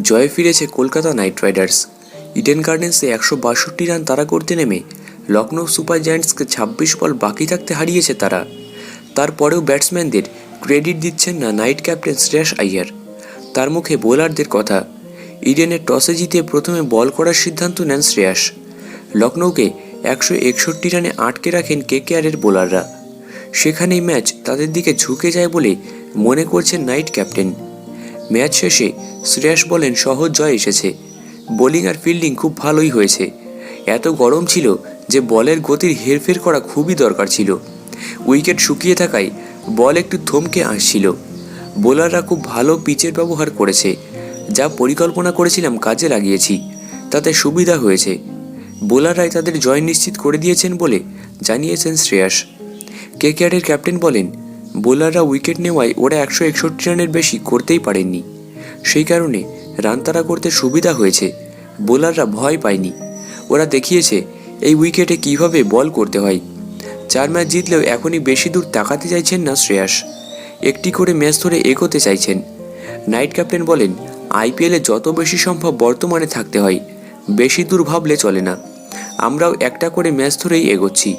জয়ে ফিরেছে Kolkata Knight Riders. Eden গার্ডেন্সে একশো বাষট্টি রান তারা করতে নেমে লখনৌ সুপার জায়ান্টসকে ছাব্বিশ বল বাকি থাকতে হারিয়েছে তারা। তারপরেও ব্যাটসম্যানদের ক্রেডিট দিচ্ছেন না নাইট ক্যাপ্টেন শ্রেয়াস আইয়ার। তার মুখে বোলারদের কথা। ইডেনের টসে জিতে প্রথমে বল করার সিদ্ধান্ত নেন শ্রেয়াস। লখনৌকে একশো একষট্টি রানে আটকে রাখেন কেকেআরের বোলাররা। সেখানেই ম্যাচ তাদের দিকে ঝুঁকে যায় বলে মনে করছেন নাইট ক্যাপ্টেন। ম্যাচ শেষে শ্রেয়াস বলেন, সহজ জয় এসেছে। বোলিং আর ফিল্ডিং খুব ভালোই হয়েছে। এত গরম ছিল যে বলের গতির হেরফের করা খুবই দরকার ছিল। উইকেট শুকিয়ে থাকায় বল একটু থমকে আসছিল। বোলাররা খুব ভালো পিচের ব্যবহার করেছে। যা পরিকল্পনা করেছিলাম কাজে লাগিয়েছি। তাতে সুবিধা হয়েছে। বোলাররাই তাদের জয় নিশ্চিত করে দিয়েছেন বলে জানিয়েছেন শ্রেয়াস। কেকেআরের ক্যাপ্টেন বলেন বোলাররা উইকেট নেওয়ায় ওরা একশো একষট্টি রানের বেশি করতেই পারেননি। সেই কারণে রান তারা করতে সুবিধা হয়েছে, বোলাররা ভয় পায়নি। ওরা দেখিয়েছে, এই উইকেটে কীভাবে বল করতে হয়। চার ম্যাচ জিতলেও এখনই বেশি দূর তাকাতে চাইছেন না শ্রেয়াস। একটি করে ম্যাচ ধরে এগোতে চাইছেন। নাইট ক্যাপ্টেন বলেন, আইপিএলে যত বেশি সম্ভব বর্তমানে থাকতে হয়, বেশি দূর ভাবলে চলে না। আমরাও একটা করে ম্যাচ ধরেই এগোচ্ছি।